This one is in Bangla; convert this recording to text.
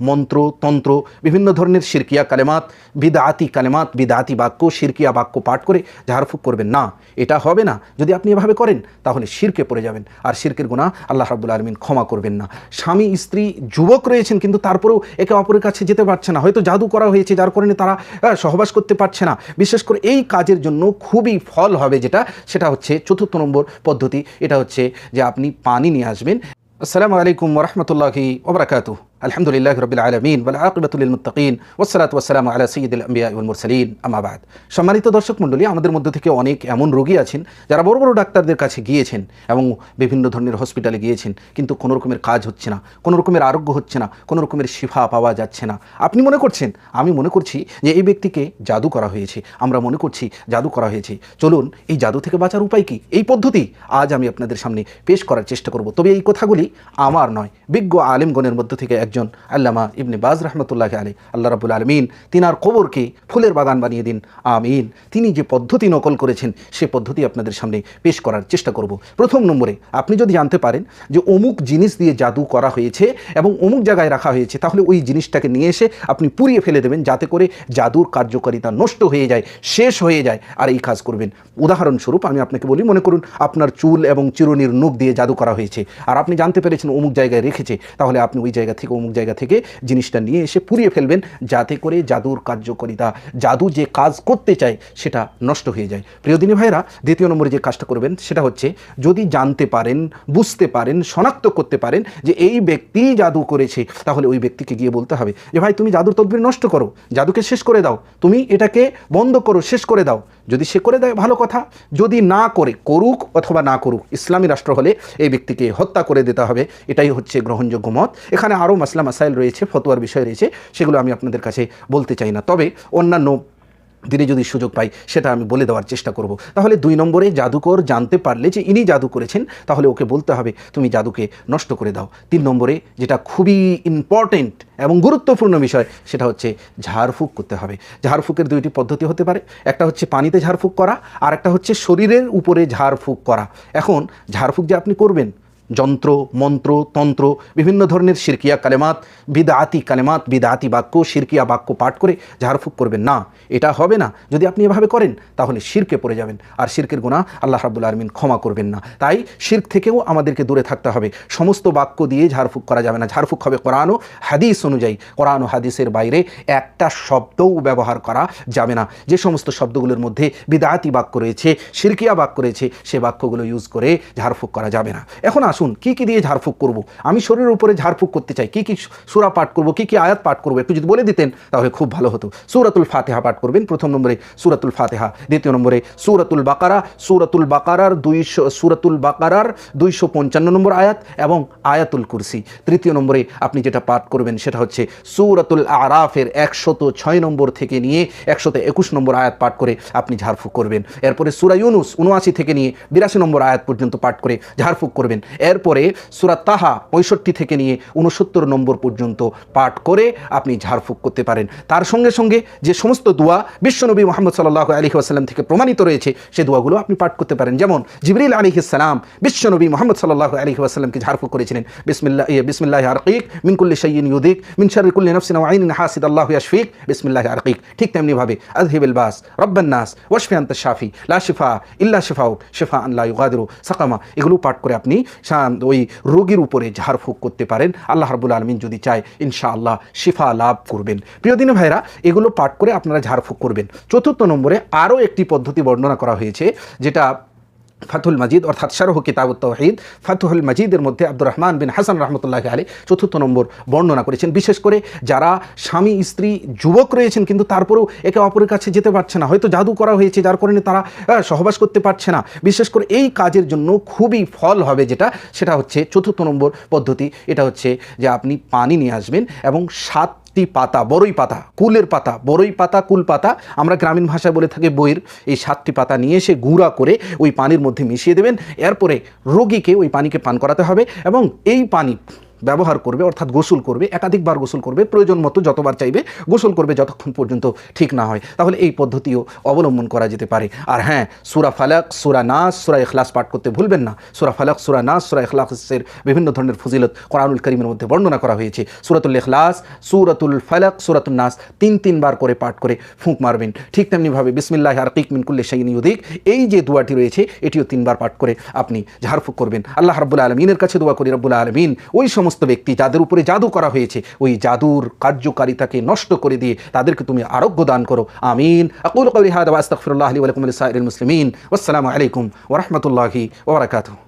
মন্ত্র, তন্ত্র, বিভিন্ন ধরনের শিরকিয়া কালেমাত বিদাতি কালেমাত বিদাতি বাক্য শিরকিয়া বাক্য পাঠ করে ঝাড়ফুঁক করবেন। না, এটা হবে না। যদি আপনি এভাবে করেন, তাহলে শিরকে পড়ে যাবেন। আর শিরকের গুণা আল্লাহ রাবুল আলমিন ক্ষমা করবেন না। স্বামী, স্ত্রী, যুবক রয়েছেন, কিন্তু তারপরেও একে অপরের কাছে যেতে পারছে না। হয়তো জাদু করা হয়েছে, যার কারণে তারা সহবাস করতে পারছে না। বিশেষ করে এই কাজের জন্য খুবই ফল হবে যেটা, সেটা হচ্ছে চতুর্থ নম্বর পদ্ধতি। এটা হচ্ছে যে আপনি পানি নিয়ে আসবেন। আসসালামু আলাইকুম ওরহমতুল্লাহি ওবরাকাতু আলহামদুলিল্লাহ আলমিন বলে আকিবাতুল মুত্তাকিন ওসালাত ওসালাম আলা সঈদুল আম্বিয়া উল মুরসালিন। আমাবাদ সম্মানিত দর্শক মণ্ডলী, আমাদের মধ্যে থেকে অনেক এমন রোগী আছেন যারা বড় বড় ডাক্তারদের কাছে গিয়েছেন এবং বিভিন্ন ধরনের হসপিটালে গিয়েছেন, কিন্তু কোনো রকমের কাজ হচ্ছে না, কোনো রকমের আরোগ্য হচ্ছে না, কোনো রকমের শিফা পাওয়া যাচ্ছে না। আপনি মনে করছেন, আমি মনে করছি যে এই ব্যক্তিকে জাদু করা হয়েছে, আমরা মনে করছি জাদু করা হয়েছে। চলুন, এই জাদু থেকে বাঁচার উপায় কি? এই পদ্ধতি আজ আমি আপনাদের সামনে পেশ করার চেষ্টা করব। তবে এই কথাগুলি আমার নয়, বিজ্ঞ আলেমগণের মধ্য থেকে একজন, আল্লামা ইবনে বাজ রহমতুল্লাহ আলী আল্লাহ রাবুল আলমিন তিনার কবরকে ফুলের বাগান বানিয়ে দিন। আমিন। তিনি যে পদ্ধতি নকল করেছেন, সে পদ্ধতি আপনাদের সামনে পেশ করার চেষ্টা করব। প্রথম নম্বরে, আপনি যদি জানতে পারেন যে অমুক জিনিস দিয়ে জাদু করা হয়েছে এবং অমুক জায়গায় রাখা হয়েছে, তাহলে ওই জিনিসটাকে নিয়ে এসে আপনি পুড়িয়ে ফেলে দেবেন, যাতে করে জাদুর কার্যকারিতা নষ্ট হয়ে যায়, শেষ হয়ে যায় আর এই কাজ করবেন। উদাহরণস্বরূপ আমি আপনাকে বলি, মনে করুন আপনার চুল এবং চিরুনির নখ দিয়ে জাদু করা হয়েছে। আর আপনি জানতে পেরেছেন অমুক জায়গায় রেখেছে, তাহলে আপনি ওই জায়গা থেকে অমুক জায়গা থেকে জিনিসটা নিয়ে এসে পুড়িয়ে ফেলবেন, যাতে করে জাদুর কার্যকারিতা, জাদু যে কাজ করতে চায় সেটা নষ্ট হয়ে যায়। প্রিয়দিনী ভাইরা দ্বিতীয় নম্বরে যে কাজটা করবেন সেটা হচ্ছে, যদি জানতে পারেন, বুঝতে পারেন, শনাক্ত করতে পারেন যে এই ব্যক্তি জাদু করেছে, তাহলে ওই ব্যক্তিকে গিয়ে বলতে হবে যে, ভাই, তুমি জাদুর তদবির নষ্ট করো, জাদুকে শেষ করে দাও, তুমি এটাকে বন্ধ করো, শেষ করে দাও। যদি সে করে দেয়, ভালো কথা। যদি না করে, করুক অথবা না করুক, ইসলামী রাষ্ট্র হলে এই ব্যক্তিকে হত্যা করে দিতে হবে। এটাই হচ্ছে গ্রহণযোগ্য মত। এখানে আরও মাসলা মাসাইল রয়েছে, ফতোয়ার বিষয় রয়েছে, সেগুলো আমি আপনাদের কাছে বলতে চাই না। তবে অন্যান্য দিনে যদি সুযোগ পাই, সেটা আমি বলে দেওয়ার চেষ্টা করব। তাহলে দুই নম্বরে জাদুকর জানতে পারলে যে ইনি জাদু করেছেন, তাহলে ওকে বলতে হবে, তুমি জাদুকে নষ্ট করে দাও। তিন নম্বরে যেটা খুবই ইম্পর্টেন্ট এবং গুরুত্বপূর্ণ বিষয়, সেটা হচ্ছে ঝাড়ফুঁক করতে হবে। ঝাড়ফুঁকের দুইটি পদ্ধতি হতে পারে, একটা হচ্ছে পানিতে ঝাড়ফুঁক করা, আর একটা হচ্ছে শরীরের উপরে ঝাড়ফুঁক করা। এখন ঝাড়ফুঁক যে আপনি করবেন যন্ত্র, মন্ত্র, তন্ত্র, বিভিন্ন ধরনের শিরকিয়া কালেমাত বিদাতি কালেমাত বিদাতি বাক্য, শিরকিয়া বাক্য পাঠ করে ঝাড়ফুঁক করবেন। না, এটা হবে না। যদি আপনি এভাবে করেন, তাহলে শিরকে পড়ে যাবেন। আর শিরকের গুণা আল্লাহ রাবুল আলমিন ক্ষমা করবেন না। তাই শির্ক থেকেও আমাদেরকে দূরে থাকতে হবে। সমস্ত বাক্য দিয়ে ঝাড়ফুঁক করা যাবে না। ঝাড়ফুঁক হবে কোরআন ও হাদিস অনুযায়ী। কোরআন ও হাদিসের বাইরে একটা শব্দও ব্যবহার করা যাবে না। যে সমস্ত শব্দগুলোর মধ্যে বিদাতি বাক্য রয়েছে, শিরকিয়া বাক্য রয়েছে, সে বাক্যগুলো ইউজ করে ঝাড়ফুঁক করা যাবে না। এখন আসুন, কি কি দিয়ে ঝাড়ফুঁক করব? আমি শরীরের উপরে ঝাড়ফুঁক করতে চাই, কি কি সুরা পাঠ করব, কি কি আয়াত পাঠ করব, একটু যদি বলে দিতেন, তাহলে খুব ভালো হতো। সুরাতুল ফাতেহা পাঠ করবেন, প্রথম নম্বরে সুরাতুল ফাতেহা, দ্বিতীয় নম্বরে সুরাতুল বাকারা, সুরাতুল বাকারার দুইশো, সুরাতুল বাকারার দুইশো পঞ্চান্ন নম্বর আয়াত এবং আয়াতুল কুরসি। তৃতীয় নম্বরে আপনি যেটা পাঠ করবেন, সেটা হচ্ছে সুরাতুল আরাফের একশত ছয় নম্বর থেকে নিয়ে একশত একুশ নম্বর আয়াত পাঠ করে আপনি ঝাড়ফুঁক করবেন। এরপরে সুরা ইউনুস উনআশি থেকে নিয়ে বিরাশি নম্বর আয়াত পর্যন্ত পাঠ করে ঝাড়ফুঁক করবেন। এরপরে সুরা তাহা পঁয়ষট্টি থেকে নিয়ে উনসত্তর নম্বর পর্যন্ত পাঠ করে আপনি ঝাড়ফুঁক করতে পারেন। তার সঙ্গে সঙ্গে যে সমস্ত দোয়া বিশ্বনবী মোহাম্মদ সাল্লাহ আলী আসাল্লাম থেকে প্রমাণিত রয়েছে, সে দোয়াগুলো আপনি পাঠ করতে পারেন। যেমন, জিবরিল আলী ইসালাম বিশ্বনবী মোহাম্মদ সাল্লাহ আলী আসাল্লামকে ঝাড়ফুঁক করেছিলেন। বিসমিল্লাহ ইয়ে বিসমিল্লাহ আরকিক মিনকুল্লি সঈন ইউদিক, মিন নফসিন আইন হাসিদ, আল্লাহ ইয়াশফিক, বিসমিল্লাহ আরকিক। ঠিক তেমনিভাবে আজহিবুল বাস রব্বান্নাস ওয়াশফিয়ান্ত শাফি, লা শিফা ইল্লা শিফাউ শিফা আল্লাহ ইউগাদিরু, সাকামা। এগুলো পাঠ করে আপনি ওই রোগীর উপরে ঝাড়ফুঁক করতে পারেন। আল্লাহ রাবুল আলমিন যদি চায়, ইনশাআল্লাহ শিফা লাভ করবেন। প্রিয়দিন ভাইরা, এগুলো পাঠ করে আপনারা ঝাড়ফুঁক করবেন। চতুর্থ নম্বরে আরও একটি পদ্ধতি বর্ণনা করা হয়েছে, যেটা ফাতুল মাজিদ, অর্থাৎ শারহ কিতাব তৌহিদ। ফাতুহুল মাজিদের মধ্যে আব্দুর রহমান বিন হাসান রহমতুল্লাহ আলী চতুর্থ নম্বর বর্ণনা করেছেন। বিশেষ করে যারা স্বামী, স্ত্রী, যুবক রয়েছেন, কিন্তু তারপরেও একে অপরের কাছে যেতে পারছে না। হয়তো জাদু করা হয়েছে, যার কারণে তারা সহবাস করতে পারছে না। বিশেষ করে এই কাজের জন্য খুবই ফল হবে যেটা, সেটা হচ্ছে চতুর্থ নম্বর পদ্ধতি। এটা হচ্ছে যে আপনি পানি নিয়ে আসবেন এবং সাত সাতটি পাতা, বড়ই পাতা, কুলের পাতা, বড়ই পাতা, কুল পাতা, আমরা গ্রামীণ ভাষায় বলে থাকি বইয়ের, এই সাতটি পাতা নিয়ে এসে গুঁড়া করে ওই পানির মধ্যে মিশিয়ে দেবেন। এরপরে রোগীকে ওই পানিকে পান করাতে হবে এবং এই পানি ব্যবহার করবে, অর্থাৎ গোসল করবে, একাধিকবার গোসল করবে, প্রয়োজন মতো যতবার চাইবে গোসল করবে যতক্ষণ পর্যন্ত ঠিক না হয়। তাহলে এই পদ্ধতিও অবলম্বন করা যেতে পারে। আর হ্যাঁ সুরা ফালাক, সুরা নাস, সুরা এখলাস পাঠ করতে ভুলবেন না। সুরা ফালাক, সুরা নাস, সুরা এখলাসের বিভিন্ন ধরনের ফজিলত কোরআনুল করিমের মধ্যে বর্ণনা করা হয়েছে। সুরাতুল এখলাস সুরাতুল ফালাক সুরাতুল নাস তিন তিনবার করে পাঠ করে ফুঁক মারবেন। ঠিক তেমনিভাবে বিসমিল্লাহ আর কিক মিনকুল্লে শাইন ইউদিক, এই যে দোয়াটি রয়েছে, এটিও তিনবার পাঠ করে আপনি ঝাড়ফুঁক করবেন। আল্লাহ রাব্বুল আলমিনের কাছে দোয়া করি, রব্বুল আলমিন, ওই সমস্ত ব্যক্তি যাদের উপরে জাদু করা হয়েছে, ওই জাদুর কার্যকারিতাকে নষ্ট করে দিয়ে তাদেরকে তুমি আরোগ্য দান করো। আমিন। আকুল কলিহাদ হাদা আলী আলকুম সাইল মুসলিমিন। আসসালামু আলাইকুম ওরহমতুল্লাহি বারাকাতুহু।